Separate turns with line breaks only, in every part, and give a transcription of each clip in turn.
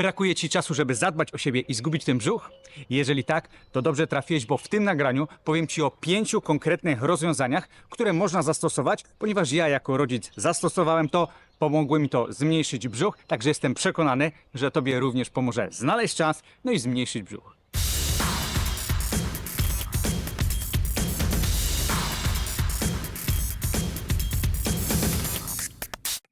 Brakuje ci czasu, żeby zadbać o siebie i zgubić ten brzuch? Jeżeli tak, to dobrze trafiłeś, bo w tym nagraniu powiem ci o pięciu konkretnych rozwiązaniach, które można zastosować, ponieważ ja jako rodzic zastosowałem to, pomogło mi to zmniejszyć brzuch, także jestem przekonany, że tobie również pomoże znaleźć czas, no i zmniejszyć brzuch.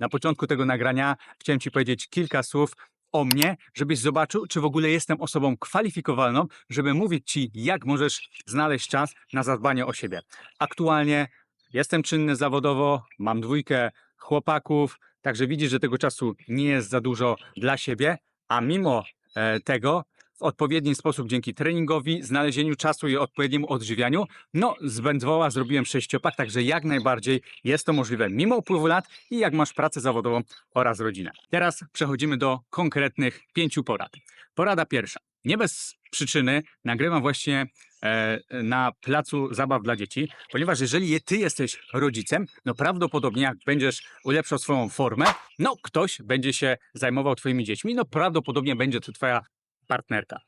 Na początku tego nagrania chciałem Ci powiedzieć kilka słów o mnie, żebyś zobaczył, czy w ogóle jestem osobą kwalifikowalną, żeby mówić Ci, jak możesz znaleźć czas na zadbanie o siebie. Aktualnie jestem czynny zawodowo, mam dwójkę chłopaków, także widzisz, że tego czasu nie jest za dużo dla siebie, a mimo e, tego w odpowiedni sposób dzięki treningowi, znalezieniu czasu i odpowiedniemu odżywianiu, no z wędwoła zrobiłem sześciopak, także jak najbardziej jest to możliwe mimo upływu lat i jak masz pracę zawodową oraz rodzinę. Teraz przechodzimy do konkretnych pięciu porad. Porada pierwsza. Nie bez przyczyny nagrywam właśnie e, na placu zabaw dla dzieci, ponieważ jeżeli je- ty jesteś rodzicem, no prawdopodobnie jak będziesz ulepszał swoją formę, no ktoś będzie się zajmował twoimi dziećmi, no prawdopodobnie będzie to twoja partnerka.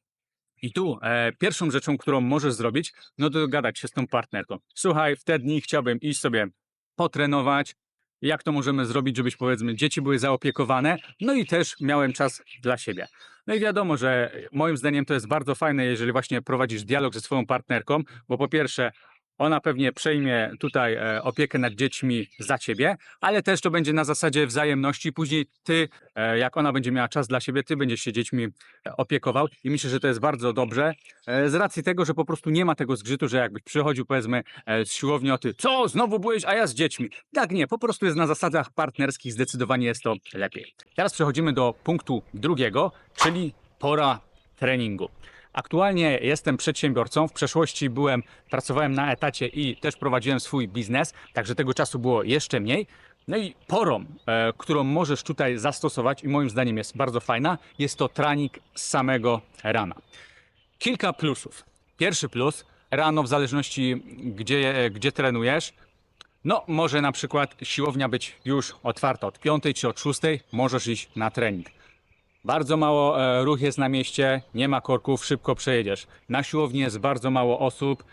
I tu e, pierwszą rzeczą, którą możesz zrobić, no to dogadać się z tą partnerką. Słuchaj, w te dni chciałbym iść sobie potrenować. Jak to możemy zrobić, żebyś powiedzmy dzieci były zaopiekowane, no i też miałem czas dla siebie. No i wiadomo, że moim zdaniem to jest bardzo fajne, jeżeli właśnie prowadzisz dialog ze swoją partnerką, bo po pierwsze ona pewnie przejmie tutaj e, opiekę nad dziećmi za ciebie, ale też to będzie na zasadzie wzajemności. Później ty, e, jak ona będzie miała czas dla siebie, ty będziesz się dziećmi e, opiekował i myślę, że to jest bardzo dobrze. Z racji tego, że po prostu nie ma tego zgrzytu, że jakbyś przychodził powiedzmy z siłowni o ty, co, znowu byłeś, a ja z dziećmi. Tak nie, po prostu jest na zasadach partnerskich, zdecydowanie jest to lepiej. Teraz przechodzimy do punktu drugiego, czyli pora treningu. Aktualnie jestem przedsiębiorcą. W przeszłości byłem, pracowałem na etacie i też prowadziłem swój biznes, także tego czasu było jeszcze mniej. No i porą, e, którą możesz tutaj zastosować i moim zdaniem jest bardzo fajna, jest to trening z samego rana. Kilka plusów. Pierwszy plus, rano w zależności gdzie, gdzie trenujesz, no może na przykład siłownia być już otwarta od 5 czy od 6, możesz iść na trening. Bardzo mało e, ruch jest na mieście, nie ma korków, szybko przejedziesz. Na siłowni jest bardzo mało osób,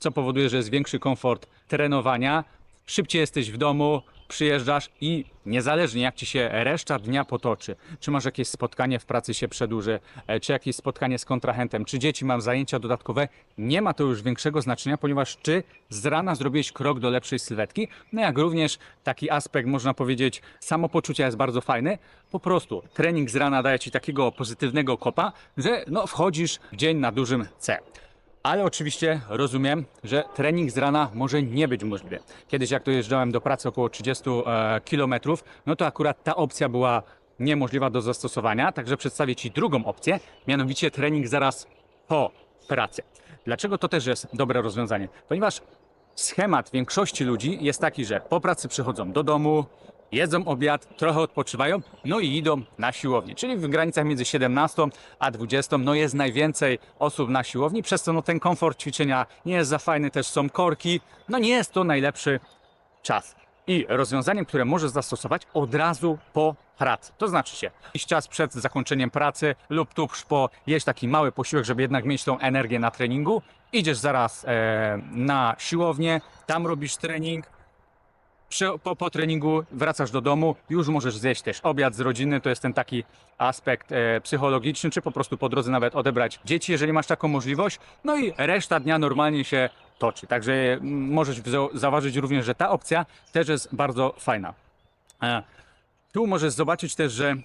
co powoduje, że jest większy komfort trenowania. Szybciej jesteś w domu, przyjeżdżasz i niezależnie jak ci się reszta dnia potoczy, czy masz jakieś spotkanie w pracy się przedłuży, e, czy jakieś spotkanie z kontrahentem, czy dzieci mam zajęcia dodatkowe, nie ma to już większego znaczenia, ponieważ ty z rana zrobiłeś krok do lepszej sylwetki, no jak również taki aspekt, można powiedzieć, samopoczucia jest bardzo fajny. Po prostu trening z rana daje ci takiego pozytywnego kopa, że no, wchodzisz w dzień na dużym C. Ale oczywiście rozumiem, że trening z rana może nie być możliwy. Kiedyś jak dojeżdżałem do pracy około 30 e, km, no to akurat ta opcja była niemożliwa do zastosowania, także przedstawię Ci drugą opcję, mianowicie trening zaraz po pracy. Dlaczego to też jest dobre rozwiązanie? Ponieważ schemat większości ludzi jest taki, że po pracy przychodzą do domu, jedzą obiad, trochę odpoczywają, no i idą na siłownię. Czyli w granicach między 17 a 20 no jest najwięcej osób na siłowni, przez co no ten komfort ćwiczenia nie jest za fajny, też są korki, no nie jest to najlepszy czas. I rozwiązaniem, które możesz zastosować od razu po pracy. To znaczy się, iść czas przed zakończeniem pracy lub tuż po jeść taki mały posiłek, żeby jednak mieć tą energię na treningu. Idziesz zaraz e, na siłownię, tam robisz trening, przy, po, po treningu wracasz do domu, już możesz zjeść też obiad z rodziny, to jest ten taki aspekt e, psychologiczny, czy po prostu po drodze nawet odebrać dzieci, jeżeli masz taką możliwość, no i reszta dnia normalnie się toczy. Także mm, możesz zau- zauważyć również, że ta opcja też jest bardzo fajna. E, tu możesz zobaczyć też, że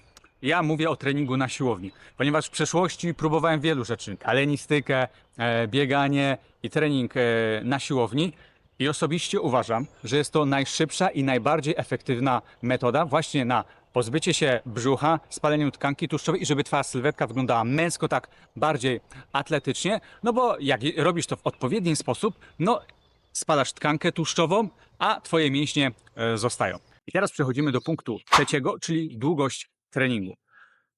ja mówię o treningu na siłowni, ponieważ w przeszłości próbowałem wielu rzeczy, kalenistykę, e, bieganie i trening e, na siłowni. I osobiście uważam, że jest to najszybsza i najbardziej efektywna metoda właśnie na pozbycie się brzucha, spaleniu tkanki tłuszczowej i żeby twoja sylwetka wyglądała męsko, tak bardziej atletycznie, no bo jak robisz to w odpowiedni sposób, no spalasz tkankę tłuszczową, a twoje mięśnie e, zostają. I teraz przechodzimy do punktu trzeciego, czyli długość treningu.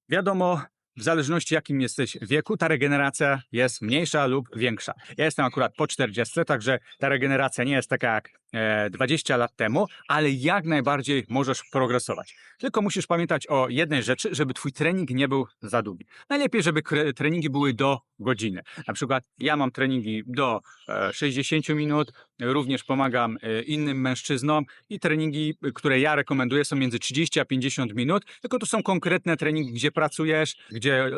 Wiadomo, w zależności jakim jesteś wieku, ta regeneracja jest mniejsza lub większa. Ja jestem akurat po 40, także ta regeneracja nie jest taka jak 20 lat temu, ale jak najbardziej możesz progresować. Tylko musisz pamiętać o jednej rzeczy, żeby twój trening nie był za długi. Najlepiej, żeby treningi były do godziny. Na przykład ja mam treningi do e, 60 minut, również pomagam e, innym mężczyznom i treningi, które ja rekomenduję są między 30 a 50 minut, tylko to są konkretne treningi, gdzie pracujesz, gdzie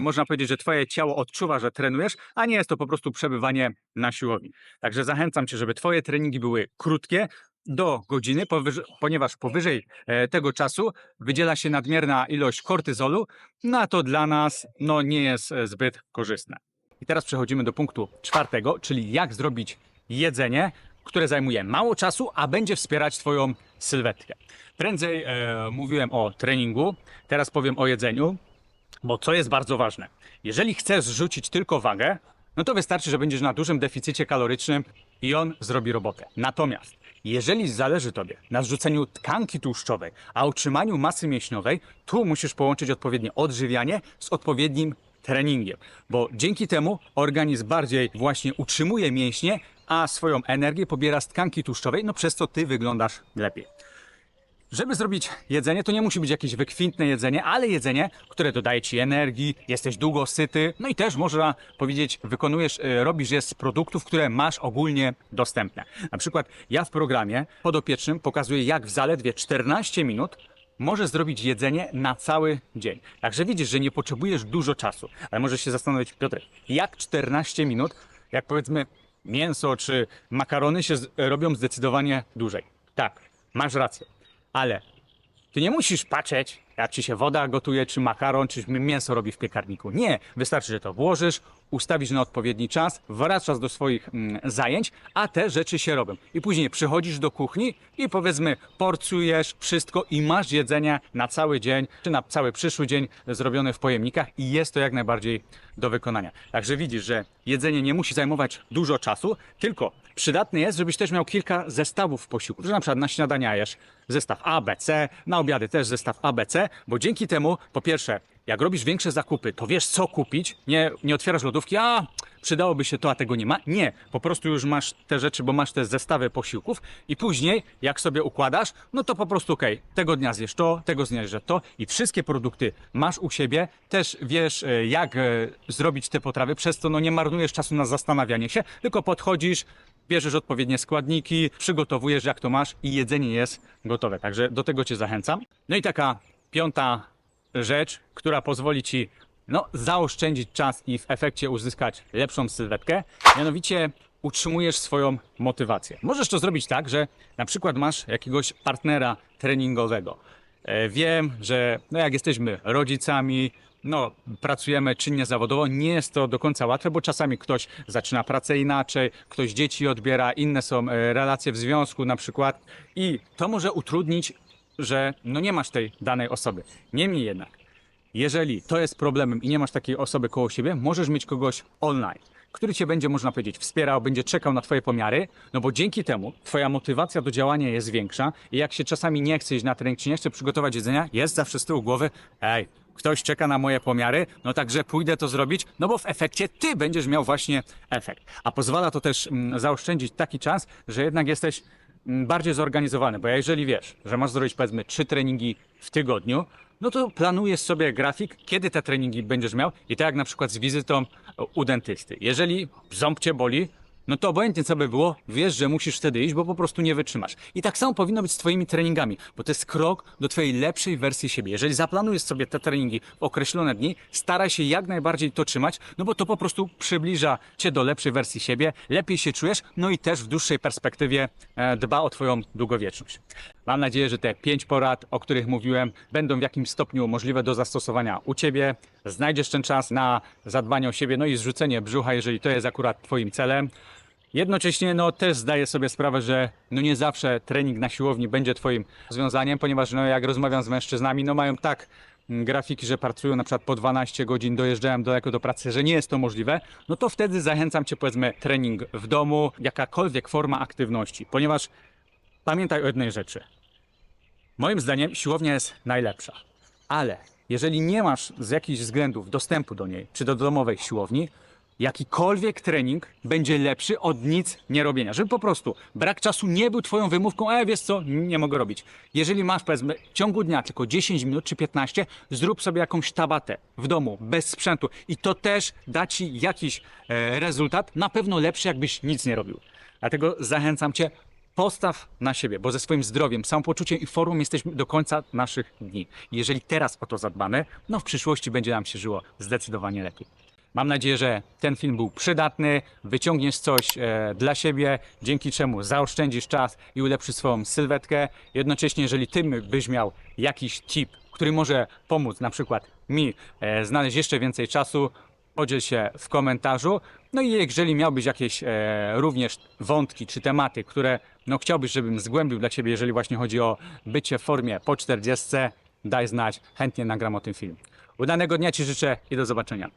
można powiedzieć, że twoje ciało odczuwa, że trenujesz, a nie jest to po prostu przebywanie na siłowni. Także zachęcam cię, żeby twoje treningi były krótkie, do godziny, powyż- ponieważ powyżej e, tego czasu wydziela się nadmierna ilość kortyzolu, no a to dla nas no, nie jest e, zbyt korzystne. I teraz przechodzimy do punktu czwartego, czyli jak zrobić jedzenie, które zajmuje mało czasu, a będzie wspierać Twoją sylwetkę. Prędzej e, mówiłem o treningu, teraz powiem o jedzeniu, bo co jest bardzo ważne. Jeżeli chcesz zrzucić tylko wagę, no to wystarczy, że będziesz na dużym deficycie kalorycznym i on zrobi robotę. Natomiast jeżeli zależy Tobie na zrzuceniu tkanki tłuszczowej, a utrzymaniu masy mięśniowej, tu musisz połączyć odpowiednie odżywianie z odpowiednim treningiem, bo dzięki temu organizm bardziej właśnie utrzymuje mięśnie, a swoją energię pobiera z tkanki tłuszczowej, no przez co Ty wyglądasz lepiej. Żeby zrobić jedzenie, to nie musi być jakieś wykwintne jedzenie, ale jedzenie, które dodaje ci energii, jesteś długo syty, no i też można powiedzieć, wykonujesz, e, robisz je z produktów, które masz ogólnie dostępne. Na przykład ja w programie podopiecznym pokazuję, jak w zaledwie 14 minut możesz zrobić jedzenie na cały dzień. Także widzisz, że nie potrzebujesz dużo czasu, ale możesz się zastanowić, Piotr, jak 14 minut, jak powiedzmy mięso czy makarony się z- robią zdecydowanie dłużej. Tak, masz rację. Ale ty nie musisz patrzeć, jak ci się woda gotuje, czy makaron, czy mięso robi w piekarniku. Nie, wystarczy, że to włożysz, ustawisz na odpowiedni czas, wracasz do swoich mm, zajęć, a te rzeczy się robią. I później przychodzisz do kuchni i powiedzmy porcujesz wszystko i masz jedzenie na cały dzień, czy na cały przyszły dzień zrobione w pojemnikach i jest to jak najbardziej do wykonania. Także widzisz, że jedzenie nie musi zajmować dużo czasu, tylko przydatne jest, żebyś też miał kilka zestawów posiłków, że na przykład na śniadania jesz zestaw A, B, C, na obiady też zestaw A, B, C, bo dzięki temu, po pierwsze, jak robisz większe zakupy, to wiesz co kupić, nie, nie otwierasz lodówki, a przydałoby się to, a tego nie ma. Nie, po prostu już masz te rzeczy, bo masz te zestawy posiłków i później, jak sobie układasz, no to po prostu okej, tego dnia zjesz to, tego dnia zjesz to i wszystkie produkty masz u siebie, też wiesz e, jak e, zrobić te potrawy, przez to no nie marnujesz czasu na zastanawianie się, tylko podchodzisz, bierzesz odpowiednie składniki, przygotowujesz jak to masz i jedzenie jest gotowe. Także do tego Cię zachęcam. No i taka piąta rzecz, która pozwoli Ci no, zaoszczędzić czas i w efekcie uzyskać lepszą sylwetkę, mianowicie utrzymujesz swoją motywację. Możesz to zrobić tak, że na przykład masz jakiegoś partnera treningowego. E, Wiem, że no jak jesteśmy rodzicami, no, pracujemy czynnie zawodowo, nie jest to do końca łatwe, bo czasami ktoś zaczyna pracę inaczej, ktoś dzieci odbiera, inne są e, relacje w związku na przykład i to może utrudnić, że no nie masz tej danej osoby. Niemniej jednak, jeżeli to jest problemem i nie masz takiej osoby koło siebie, możesz mieć kogoś online, który cię będzie, można powiedzieć, wspierał, będzie czekał na twoje pomiary, no bo dzięki temu twoja motywacja do działania jest większa i jak się czasami nie chce iść na trening, czy nie chce przygotować jedzenia, jest zawsze z tyłu głowy, ej, ktoś czeka na moje pomiary, no także pójdę to zrobić, no bo w efekcie ty będziesz miał właśnie efekt. A pozwala to też mm, zaoszczędzić taki czas, że jednak jesteś bardziej zorganizowany, bo jeżeli wiesz, że masz zrobić powiedzmy trzy treningi w tygodniu, no to planujesz sobie grafik, kiedy te treningi będziesz miał i tak jak na przykład z wizytą u dentysty. Jeżeli ząb cię boli, no to obojętnie co by było, wiesz, że musisz wtedy iść, bo po prostu nie wytrzymasz. I tak samo powinno być z twoimi treningami, bo to jest krok do twojej lepszej wersji siebie. Jeżeli zaplanujesz sobie te treningi w określone dni, staraj się jak najbardziej to trzymać, no bo to po prostu przybliża cię do lepszej wersji siebie, lepiej się czujesz, no i też w dłuższej perspektywie e, dba o twoją długowieczność. Mam nadzieję, że te pięć porad, o których mówiłem, będą w jakimś stopniu możliwe do zastosowania u ciebie. Znajdziesz ten czas na zadbanie o siebie, no i zrzucenie brzucha, jeżeli to jest akurat twoim celem. Jednocześnie no, też zdaję sobie sprawę, że no, nie zawsze trening na siłowni będzie Twoim rozwiązaniem, ponieważ no, jak rozmawiam z mężczyznami, no mają tak mm, grafiki, że pracują na przykład po 12 godzin, dojeżdżają daleko do pracy, że nie jest to możliwe, no to wtedy zachęcam Cię powiedzmy trening w domu, jakakolwiek forma aktywności, ponieważ pamiętaj o jednej rzeczy. Moim zdaniem siłownia jest najlepsza, ale jeżeli nie masz z jakichś względów dostępu do niej, czy do domowej siłowni, jakikolwiek trening będzie lepszy od nic nie robienia. Żeby po prostu brak czasu nie był twoją wymówką, e wiesz co, nie mogę robić. Jeżeli masz powiedzmy w ciągu dnia tylko 10 minut czy 15, zrób sobie jakąś tabatę w domu, bez sprzętu i to też da ci jakiś e, rezultat, na pewno lepszy jakbyś nic nie robił. Dlatego zachęcam cię, postaw na siebie, bo ze swoim zdrowiem, samopoczuciem i formą jesteśmy do końca naszych dni. Jeżeli teraz o to zadbamy, no w przyszłości będzie nam się żyło zdecydowanie lepiej. Mam nadzieję, że ten film był przydatny, wyciągniesz coś e, dla siebie, dzięki czemu zaoszczędzisz czas i ulepszysz swoją sylwetkę. Jednocześnie, jeżeli ty byś miał jakiś tip, który może pomóc na przykład mi e, znaleźć jeszcze więcej czasu, podziel się w komentarzu. No i jeżeli miałbyś jakieś e, również wątki czy tematy, które no, chciałbyś, żebym zgłębił dla Ciebie, jeżeli właśnie chodzi o bycie w formie po 40, daj znać, chętnie nagram o tym film. Udanego dnia Ci życzę i do zobaczenia.